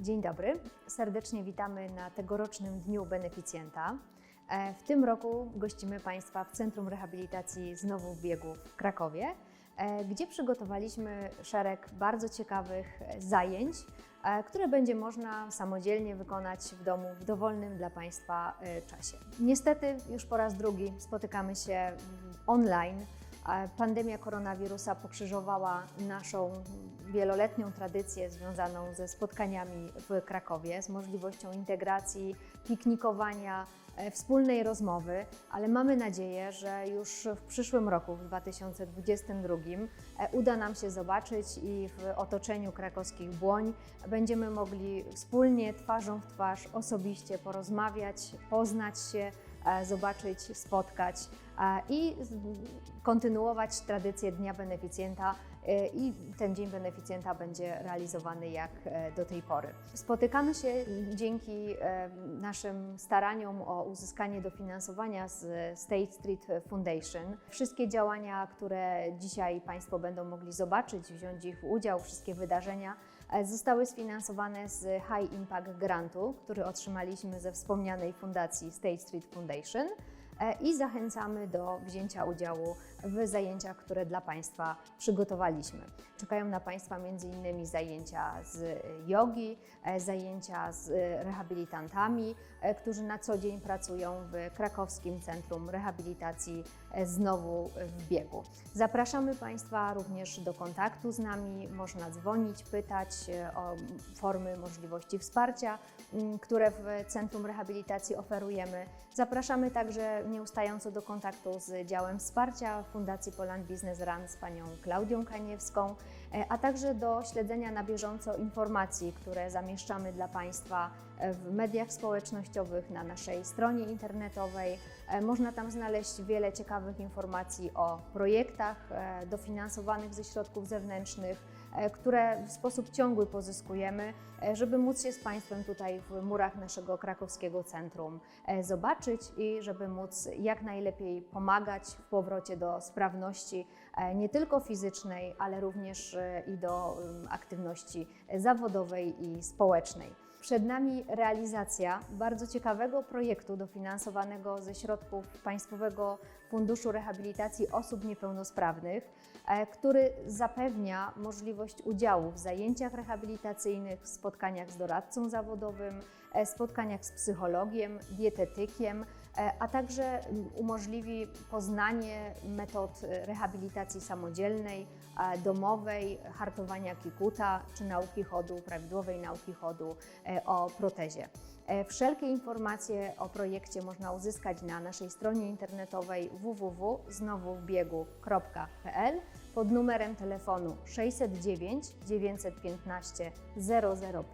Dzień dobry, serdecznie witamy na tegorocznym Dniu Beneficjenta. E, W tym roku gościmy Państwa w Centrum Rehabilitacji Znowu w Biegu w Krakowie, e, gdzie przygotowaliśmy szereg bardzo ciekawych zajęć, e, które będzie można samodzielnie wykonać w domu w dowolnym dla Państwa czasie. Niestety już po raz drugi spotykamy się online. Pandemia koronawirusa pokrzyżowała naszą wieloletnią tradycję związaną ze spotkaniami w Krakowie, z możliwością integracji, piknikowania, e, wspólnej rozmowy, ale mamy nadzieję, że już w przyszłym roku, w 2022, e, uda nam się zobaczyć i w otoczeniu krakowskich błoń będziemy mogli wspólnie, twarzą w twarz, osobiście porozmawiać, poznać się, zobaczyć, spotkać e, i kontynuować tradycję Dnia Beneficjenta e, i ten Dzień Beneficjenta będzie realizowany jak e, do tej pory. Spotykamy się dzięki e, naszym staraniom o uzyskanie dofinansowania z State Street Foundation. Wszystkie działania, które dzisiaj Państwo będą mogli zobaczyć, wziąć ich udział, wszystkie wydarzenia e, zostały sfinansowane z High Impact Grantu, który otrzymaliśmy ze wspomnianej fundacji State Street Foundation. e, i zachęcamy do wzięcia udziału w zajęciach, które dla Państwa przygotowaliśmy. Czekają na Państwa m.in. zajęcia z jogi, e, zajęcia z rehabilitantami, e, którzy na co dzień pracują w krakowskim Centrum Rehabilitacji e, Znowu w Biegu. Zapraszamy Państwa również do kontaktu z nami. Można dzwonić, pytać e, o formy możliwości wsparcia, które w Centrum Rehabilitacji oferujemy. Zapraszamy także nieustająco do kontaktu z działem wsparcia Fundacji Poland Business Run z panią Klaudią Kaniewską, e, a także do śledzenia na bieżąco informacji, które zamieszczamy dla Państwa e, w mediach społecznościowych, na naszej stronie internetowej. E, Można tam znaleźć wiele ciekawych informacji o projektach dofinansowanych ze środków zewnętrznych, które w sposób ciągły pozyskujemy, e, żeby móc się z Państwem tutaj w murach naszego krakowskiego centrum e, zobaczyć i żeby móc jak najlepiej pomagać w powrocie do sprawności e, nie tylko fizycznej, ale również e, i do aktywności zawodowej i społecznej. Przed nami realizacja bardzo ciekawego projektu dofinansowanego ze środków Państwowego Funduszu Rehabilitacji Osób Niepełnosprawnych, e, który zapewnia możliwość udziału w zajęciach rehabilitacyjnych, spotkaniach z doradcą zawodowym, e, spotkaniach z psychologiem, dietetykiem, e, a także umożliwi poznanie metod rehabilitacji samodzielnej, domowej, hartowania kikuta czy nauki chodu, prawidłowej nauki chodu e, o protezie. E, Wszelkie informacje o projekcie można uzyskać na naszej stronie internetowej www.znowuwbiegu.pl pod numerem telefonu 609 915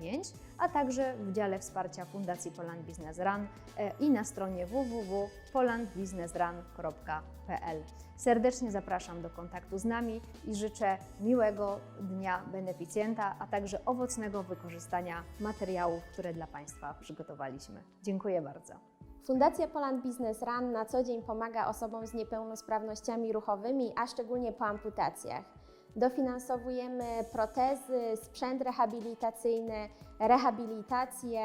005, a także w dziale wsparcia Fundacji Poland Business Run e, i na stronie www.polandbusinessrun.pl. Serdecznie zapraszam do kontaktu z nami i życzę miłego dnia beneficjenta, a także owocnego wykorzystania materiałów, które dla Państwa przygotowaliśmy. Dziękuję bardzo. Fundacja Poland Business Run na co dzień pomaga osobom z niepełnosprawnościami ruchowymi, a szczególnie po amputacjach. Dofinansowujemy protezy, sprzęt rehabilitacyjny, rehabilitację.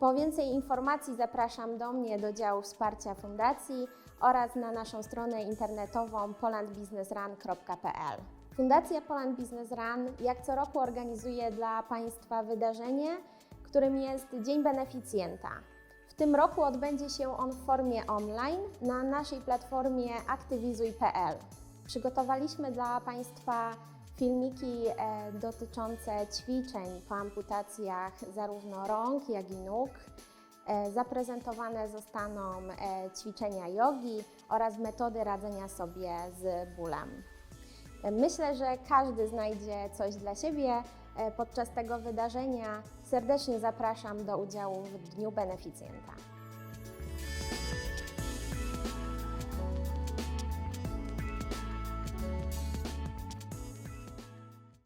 Po więcej informacji zapraszam do mnie do działu wsparcia fundacji oraz na naszą stronę internetową polandbusinessrun.pl. Fundacja Poland Business Run jak co roku organizuje dla Państwa wydarzenie, którym jest Dzień Beneficjenta. Tym roku odbędzie się on w formie online na naszej platformie aktywizuj.pl. Przygotowaliśmy dla Państwa filmiki e, dotyczące ćwiczeń po amputacjach zarówno rąk, jak i nóg. E, zaprezentowane zostaną e, ćwiczenia jogi oraz metody radzenia sobie z bólem. Myślę, że każdy znajdzie coś dla siebie podczas tego wydarzenia. Serdecznie zapraszam do udziału w Dniu Beneficjenta.